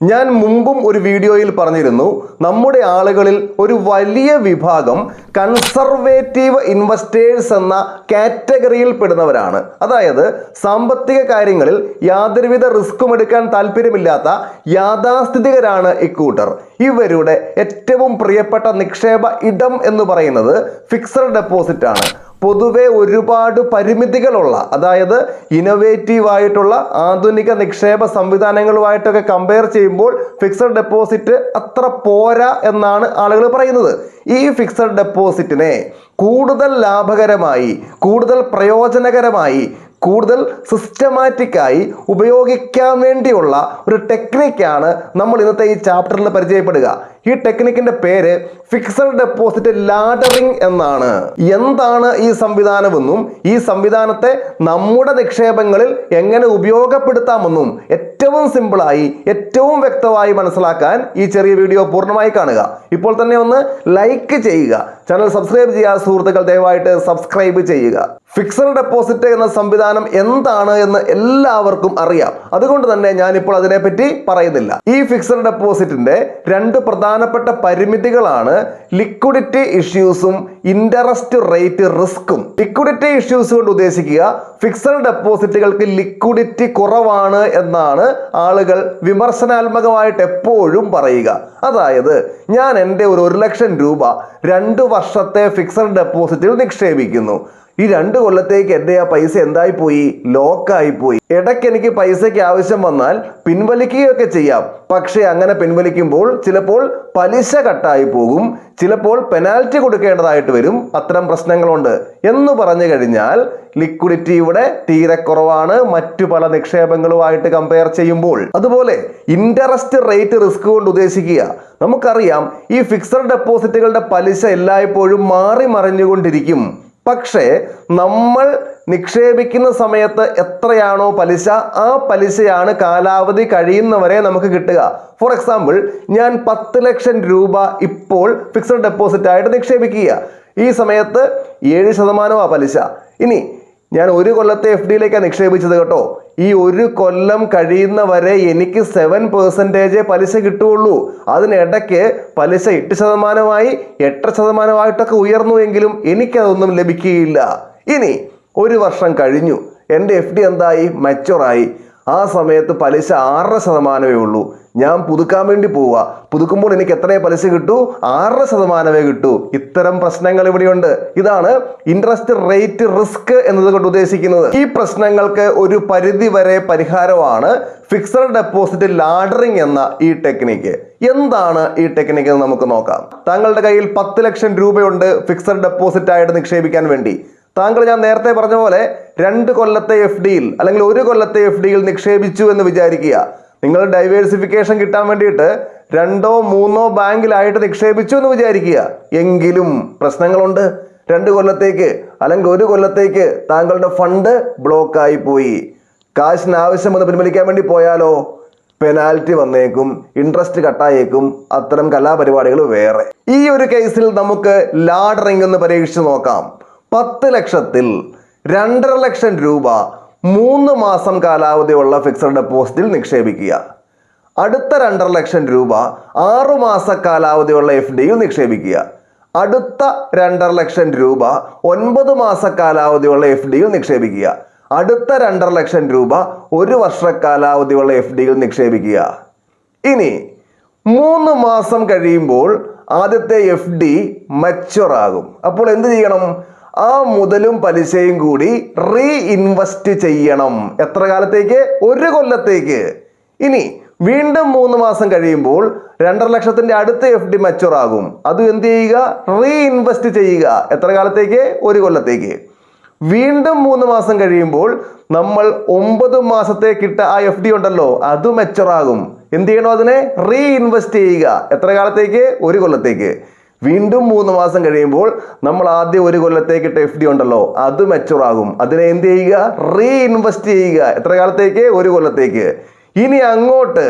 ഞാൻ മുമ്പും ഒരു വീഡിയോയിൽ പറഞ്ഞിരുന്നു നമ്മുടെ ആളുകളിൽ ഒരു വലിയ വിഭാഗം കൺസർവേറ്റീവ് ഇൻവെസ്റ്റേഴ്സ് എന്ന കാറ്റഗറിയിൽ പെടുന്നവരാണ്. അതായത് സാമ്പത്തിക കാര്യങ്ങളിൽ യാതൊരുവിധ റിസ്ക്കും എടുക്കാൻ താല്പര്യമില്ലാത്ത യാഥാസ്ഥിതികരാണ് ഇക്കൂട്ടർ ഇവരുടെ ഏറ്റവും പ്രിയപ്പെട്ട നിക്ഷേപ ഇടം എന്ന് പറയുന്നത് ഫിക്സഡ് ഡെപ്പോസിറ്റ് ആണ്. പൊതുവെ ഒരുപാട് പരിമിതികളുള്ള അതായത് ഇന്നോവേറ്റീവ് ആയിട്ടുള്ള ആധുനിക നിക്ഷേപ സംവിധാനങ്ങളുമായിട്ടൊക്കെ കമ്പയർ ചെയ്യുമ്പോൾ ഫിക്സഡ് ഡെപ്പോസിറ്റ് അത്ര പോരാ എന്നാണ് ആളുകൾ പറയുന്നത്. ഈ ഫിക്സഡ് ഡെപ്പോസിറ്റിനെ കൂടുതൽ ലാഭകരമായി കൂടുതൽ പ്രയോജനകരമായി കൂടുതൽ സിസ്റ്റമാറ്റിക്കായി ഉപയോഗിക്കാൻ വേണ്ടിയുള്ള ഒരു ടെക്നിക്കാണ് നമ്മൾ ഇന്നത്തെ ഈ ചാപ്റ്ററിൽ പരിചയപ്പെടുക. ഈ ടെക്നിക്കിന്റെ പേര് ഫിക്സഡ് ഡെപ്പോസിറ്റ് ലാഡറിംഗ് എന്നാണ്. എന്താണ് ഈ സംവിധാനമെന്നും ഈ സംവിധാനത്തെ നമ്മുടെ നിക്ഷേപങ്ങളിൽ എങ്ങനെ ഉപയോഗപ്പെടുത്താമെന്നും ഏറ്റവും സിമ്പിളായി ഏറ്റവും വ്യക്തമായി മനസ്സിലാക്കാൻ ഈ ചെറിയ വീഡിയോ പൂർണമായി കാണുക. ഇപ്പോൾ തന്നെ ഒന്ന് ലൈക്ക് ചെയ്യുക. ചാനൽ സബ്സ്ക്രൈബ് ചെയ്യാത്ത സുഹൃത്തുക്കൾ ദയവായിട്ട് സബ്സ്ക്രൈബ് ചെയ്യുക. ഫിക്സഡ് ഡെപ്പോസിറ്റ് എന്ന സംവിധാനം എന്താണ് എന്ന് എല്ലാവർക്കും അറിയാം. അതുകൊണ്ട് തന്നെ ഞാനിപ്പോൾ അതിനെപ്പറ്റി പറയുന്നില്ല. ഈ ഫിക്സഡ് ഡെപ്പോസിറ്റിന്റെ രണ്ട് പ്രധാനപ്പെട്ട പരിമിതികളാണ് ലിക്വിഡിറ്റി ഇഷ്യൂസും ഇൻട്രസ്റ്റ് റേറ്റ് റിസ്ക്കും ലിക്വിഡിറ്റി ഇഷ്യൂസ് കൊണ്ട് ഉദ്ദേശിക്കുക ഫിക്സഡ് ഡെപ്പോസിറ്റുകൾക്ക് ലിക്വിഡിറ്റി കുറവാണ് എന്നാണ് ആളുകൾ വിമർശനാത്മകമായിട്ട് എപ്പോഴും പറയുക. അതായത് ഞാൻ എന്റെ ഒരു ഒരു ലക്ഷം രൂപ രണ്ട് വർഷത്തെ ഫിക്സഡ് ഡെപ്പോസിറ്റിൽ നിക്ഷേപിക്കുന്നു. ഈ രണ്ട് കൊല്ലത്തേക്ക് എന്റെ ആ പൈസ എന്തായി പോയി ലോക്കായി പോയി ഇടയ്ക്ക് എനിക്ക് പൈസയ്ക്ക് ആവശ്യം വന്നാൽ പിൻവലിക്കുകയൊക്കെ ചെയ്യാം. പക്ഷേ അങ്ങനെ പിൻവലിക്കുമ്പോൾ ചിലപ്പോൾ പലിശ കട്ടായി പോകും. ചിലപ്പോൾ പെനാൽറ്റി കൊടുക്കേണ്ടതായിട്ട് വരും. അത്തരം പ്രശ്നങ്ങളുണ്ട്. എന്ന് പറഞ്ഞു കഴിഞ്ഞാൽ ലിക്വിഡിറ്റി ഇവിടെ തീരെ കുറവാണ്. മറ്റു പല നിക്ഷേപങ്ങളുമായിട്ട് കമ്പയർ ചെയ്യുമ്പോൾ. അതുപോലെ ഇൻട്രസ്റ്റ് റേറ്റ് റിസ്ക് കൊണ്ട് ഉദ്ദേശിക്കുക. നമുക്കറിയാം ഈ ഫിക്സഡ് ഡെപ്പോസിറ്റുകളുടെ പലിശ എല്ലായ്പ്പോഴും മാറി മറിഞ്ഞുകൊണ്ടിരിക്കും. പക്ഷേ നമ്മൾ നിക്ഷേപിക്കുന്ന സമയത്ത് എത്രയാണോ പലിശ ആ പലിശയാണ് കാലാവധി കഴിയുന്നവരെ നമുക്ക് കിട്ടുക. ഫോർ എക്സാമ്പിൾ ഞാൻ പത്ത് ലക്ഷം രൂപ ഇപ്പോൾ ഫിക്സഡ് ഡെപ്പോസിറ്റ് ആയിട്ട് നിക്ഷേപിക്കുക. ഈ സമയത്ത് ഏഴ് ശതമാനമാണ് പലിശ. ഇനി ഞാൻ ഒരു കൊല്ലത്തെ എഫ് ഡിയിലേക്കാണ് നിക്ഷേപിച്ചത് കേട്ടോ. ഈ ഒരു കൊല്ലം കഴിയുന്നവരെ എനിക്ക് സെവൻ പെർസെന്റേജ് പലിശ കിട്ടുകയുള്ളൂ. അതിനിടയ്ക്ക് പലിശ എട്ട് ശതമാനമായി എട്ട് ശതമാനമായിട്ടൊക്കെ ഉയർന്നുവെങ്കിലും എനിക്കതൊന്നും ലഭിക്കുകയില്ല. ഇനി ഒരു വർഷം കഴിഞ്ഞു. എന്റെ എഫ് ഡി എന്തായി? മെച്ചുറായി ആ സമയത്ത് പലിശ ആറര ശതമാനമേ ഉള്ളൂ. ഞാൻ പുതുക്കാൻ വേണ്ടി പോവുക. പുതുക്കുമ്പോൾ എനിക്ക് എത്രയേ പലിശ കിട്ടൂ? ആറര ശതമാനമേ കിട്ടൂ. ഇത്തരം പ്രശ്നങ്ങൾ ഇവിടെയുണ്ട്. ഇതാണ് ഇൻട്രസ്റ്റ് റേറ്റ് റിസ്ക് എന്നതുകൊണ്ട് ഉദ്ദേശിക്കുന്നത്. ഈ പ്രശ്നങ്ങൾക്ക് ഒരു പരിധി വരെ പരിഹാരമാണ് ഫിക്സഡ് ഡെപ്പോസിറ്റ് ലാഡറിംഗ് എന്ന ഈ ടെക്നിക്ക് എന്താണ് ഈ ടെക്നിക്ക് എന്ന് നമുക്ക് നോക്കാം. താങ്കളുടെ കയ്യിൽ പത്ത് ലക്ഷം രൂപയുണ്ട് ഫിക്സഡ് ഡെപ്പോസിറ്റ് ആയിട്ട് നിക്ഷേപിക്കാൻ വേണ്ടി. താങ്കൾ ഞാൻ നേരത്തെ പറഞ്ഞ പോലെ രണ്ട് കൊല്ലത്തെ എഫ് ഡിയിൽ അല്ലെങ്കിൽ ഒരു കൊല്ലത്തെ എഫ് ഡിയിൽ നിക്ഷേപിച്ചു എന്ന് വിചാരിക്കുക. നിങ്ങൾ ഡൈവേഴ്സിഫിക്കേഷൻ കിട്ടാൻ വേണ്ടിയിട്ട് രണ്ടോ മൂന്നോ ബാങ്കിലായിട്ട് നിക്ഷേപിച്ചു എന്ന് വിചാരിക്കുക. എങ്കിലും പ്രശ്നങ്ങളുണ്ട്. രണ്ട് കൊല്ലത്തേക്ക് അല്ലെങ്കിൽ ഒരു കൊല്ലത്തേക്ക് താങ്കളുടെ ഫണ്ട് ബ്ലോക്കായി പോയി. കാശിന് ആവശ്യം വന്ന് പിൻവലിക്കാൻ വേണ്ടി പോയാലോ? പെനാൽറ്റി വന്നേക്കും. ഇൻട്രസ്റ്റ് കട്ടായേക്കും. അത്തരം കലാപരിപാടികൾ വേറെ. ഈ ഒരു കേസിൽ നമുക്ക് ലാഡറിംഗ് എന്ന് പരീക്ഷിച്ച് നോക്കാം. പത്ത് ലക്ഷത്തിൽ രണ്ടര ലക്ഷം രൂപ മൂന്ന് മാസം കാലാവധിയുള്ള ഫിക്സഡ് ഡെപ്പോസിറ്റിൽ നിക്ഷേപിക്കുക. അടുത്ത രണ്ടര ലക്ഷം രൂപ ആറുമാസ കാലാവധിയുള്ള എഫ് ഡിയിൽ നിക്ഷേപിക്കുക. അടുത്ത രണ്ടര ലക്ഷം രൂപ ഒൻപത് മാസ കാലാവധിയുള്ള എഫ് ഡിയിൽ നിക്ഷേപിക്കുക. അടുത്ത രണ്ടര ലക്ഷം രൂപ ഒരു വർഷ കാലാവധിയുള്ള എഫ് ഡിയിൽ നിക്ഷേപിക്കുക. ഇനി മൂന്ന് മാസം കഴിയുമ്പോൾ ആദ്യത്തെ എഫ് ഡി മച്ചുവർ ആകും. അപ്പോൾ എന്ത് ചെയ്യണം? ആ മുതലും പലിശയും കൂടി റീ ഇൻവെസ്റ്റ് ചെയ്യണം. എത്ര കാലത്തേക്ക്? ഒരു കൊല്ലത്തേക്ക്. ഇനി വീണ്ടും മൂന്ന് മാസം കഴിയുമ്പോൾ രണ്ടര ലക്ഷത്തിന്റെ അടുത്ത എഫ് ഡി മച്ചുവർ ആകും. അതും എന്ത് ചെയ്യുക? റീ ഇൻവെസ്റ്റ് ചെയ്യുക. എത്ര കാലത്തേക്ക്? ഒരു കൊല്ലത്തേക്ക്. വീണ്ടും മൂന്ന് മാസം കഴിയുമ്പോൾ നമ്മൾ ഒമ്പത് മാസത്തെ കിട്ട ആ എഫ് ഡി ഉണ്ടല്ലോ അത് മെച്ചുറാകും എന്ത് ചെയ്യണോ അതിനെ? റീ ഇൻവെസ്റ്റ് ചെയ്യുക. എത്ര കാലത്തേക്ക്? ഒരു കൊല്ലത്തേക്ക്. വീണ്ടും മൂന്ന് മാസം കഴിയുമ്പോൾ നമ്മൾ ആദ്യം ഒരു കൊല്ലത്തേക്കിട്ട എഫ് ഡി ഉണ്ടല്ലോ അത് മെച്ചുറാകും അതിനെ എന്ത് ചെയ്യുക? റീഇൻവെസ്റ്റ് ചെയ്യുക. എത്ര കാലത്തേക്ക്? ഒരു കൊല്ലത്തേക്ക്. ഇനി അങ്ങോട്ട്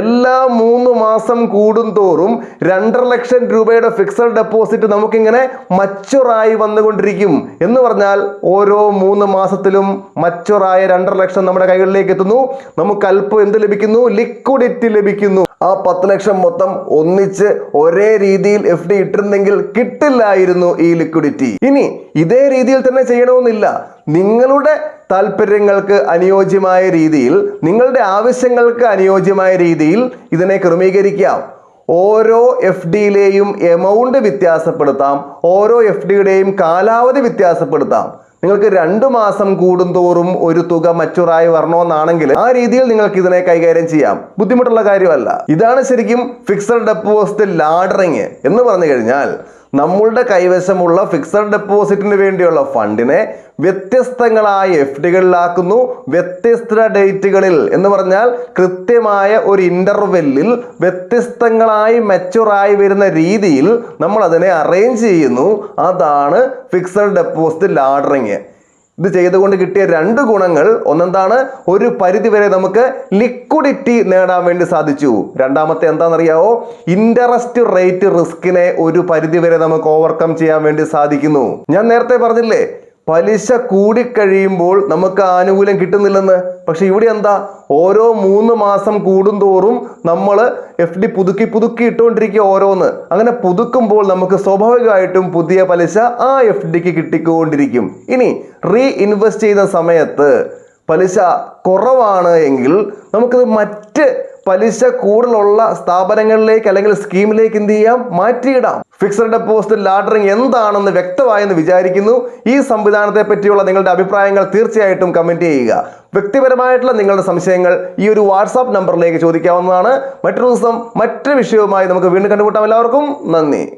എല്ലാ മൂന്ന് മാസം കൂടുന്തോറും രണ്ടര ലക്ഷം രൂപയുടെ ഫിക്സഡ് ഡെപ്പോസിറ്റ് നമുക്കിങ്ങനെ മച്ചുറായി വന്നുകൊണ്ടിരിക്കും. എന്ന് പറഞ്ഞാൽ ഓരോ മൂന്ന് മാസത്തിലും മച്ചുറായ രണ്ടര ലക്ഷം നമ്മുടെ കൈകളിലേക്ക് എത്തുന്നു. നമുക്ക് അല്പം എന്ത് ലഭിക്കുന്നു? ലിക്വിഡിറ്റി ലഭിക്കുന്നു. ആ പത്ത് ലക്ഷം മൊത്തം ഒന്നിച്ച് ഒരേ രീതിയിൽ എഫ് ഡി ഇട്ടിരുന്നെങ്കിൽ കിട്ടില്ലായിരുന്നു ഈ ലിക്വിഡിറ്റി ഇനി ഇതേ രീതിയിൽ തന്നെ ചെയ്യണമെന്നില്ല. നിങ്ങളുടെ താല്പര്യങ്ങൾക്ക് അനുയോജ്യമായ രീതിയിൽ നിങ്ങളുടെ ആവശ്യങ്ങൾക്ക് അനുയോജ്യമായ രീതിയിൽ ഇതിനെ ക്രമീകരിക്കാം. ഓരോ എഫ് ഡിയിലെയും എമൗണ്ട് വ്യത്യാസപ്പെടുത്താം. ഓരോ എഫ് ഡിയുടെയും കാലാവധി വ്യത്യാസപ്പെടുത്താം. നിങ്ങൾക്ക് രണ്ട് മാസം കൂടുന്തോറും ഒരു തുക മച്ചുറായി വരണമെന്നാണെങ്കിൽ ആ രീതിയിൽ നിങ്ങൾക്ക് ഇതിനെ കൈകാര്യം ചെയ്യാം. ബുദ്ധിമുട്ടുള്ള കാര്യമല്ല. ഇതാണ് ശരിക്കും ഫിക്സഡ് ഡെപ്പോസിറ്റ് ലാഡറിങ് എന്ന് പറഞ്ഞു കഴിഞ്ഞാൽ നമ്മളുടെ കൈവശമുള്ള ഫിക്സഡ് ഡെപ്പോസിറ്റിന് വേണ്ടിയുള്ള ഫണ്ടിനെ വ്യത്യസ്തങ്ങളായ എഫ് ഡികളിലാക്കുന്നു. വ്യത്യസ്ത ഡേറ്റുകളിൽ എന്ന് പറഞ്ഞാൽ കൃത്യമായ ഒരു ഇന്റർവെല്ലിൽ വ്യത്യസ്തങ്ങളായി മെച്ചുറായി വരുന്ന രീതിയിൽ നമ്മൾ അതിനെ അറേഞ്ച് ചെയ്യുന്നു. അതാണ് ഫിക്സഡ് ഡെപ്പോസിറ്റ് ലാഡറിങ് ഇത് ചെയ്തുകൊണ്ട് കിട്ടിയ രണ്ട് ഗുണങ്ങൾ ഒന്നെന്താണ്? ഒരു പരിധിവരെ നമുക്ക് ലിക്വിഡിറ്റി നേടാൻ വേണ്ടി സാധിച്ചു. രണ്ടാമത്തെ എന്താണെന്നറിയാവോ? ഇൻട്രസ്റ്റ് റേറ്റ് റിസ്കിനെ ഒരു പരിധിവരെ നമുക്ക് ഓവർകം ചെയ്യാൻ വേണ്ടി സാധിക്കുന്നു. ഞാൻ നേരത്തെ പറഞ്ഞില്ലേ? പലിശ കൂടിക്കഴിയുമ്പോൾ നമുക്ക് ആനുകൂല്യം കിട്ടുന്നില്ലെന്ന്. പക്ഷെ ഇവിടെ എന്താ? ഓരോ മൂന്ന് മാസം കൂടുന്തോറും നമ്മൾ എഫ് ഡി പുതുക്കി പുതുക്കി ഇട്ടുകൊണ്ടിരിക്കുക ഓരോന്ന്. അങ്ങനെ പുതുക്കുമ്പോൾ നമുക്ക് സ്വാഭാവികമായിട്ടും പുതിയ പലിശ ആ എഫ് ഡിക്ക് കിട്ടിക്കൊണ്ടിരിക്കും. ഇനി റീ ഇൻവെസ്റ്റ് ചെയ്യുന്ന സമയത്ത് പലിശ കുറവാണ് എങ്കിൽ നമുക്കത് മറ്റ് പലിശ കൂടുതലുള്ള സ്ഥാപനങ്ങളിലേക്ക് അല്ലെങ്കിൽ സ്കീമിലേക്ക് എന്ത് ചെയ്യാം? മാറ്റിയിടാം. ഫിക്സഡ് ഡെപ്പോസിറ്റ് ലാഡറിങ് എന്താണെന്ന് വ്യക്തമായെന്ന് വിചാരിക്കുന്നു. ഈ സംവിധാനത്തെ പറ്റിയുള്ള നിങ്ങളുടെ അഭിപ്രായങ്ങൾ തീർച്ചയായിട്ടും കമന്റ് ചെയ്യുക. വ്യക്തിപരമായിട്ടുള്ള നിങ്ങളുടെ സംശയങ്ങൾ ഈ ഒരു വാട്സാപ്പ് നമ്പറിലേക്ക് ചോദിക്കാവുന്നതാണ്. മറ്റൊരു ദിവസം മറ്റൊരു വിഷയവുമായി നമുക്ക് വീണ്ടും കണ്ടുമുട്ടാം. എല്ലാവർക്കും നന്ദി.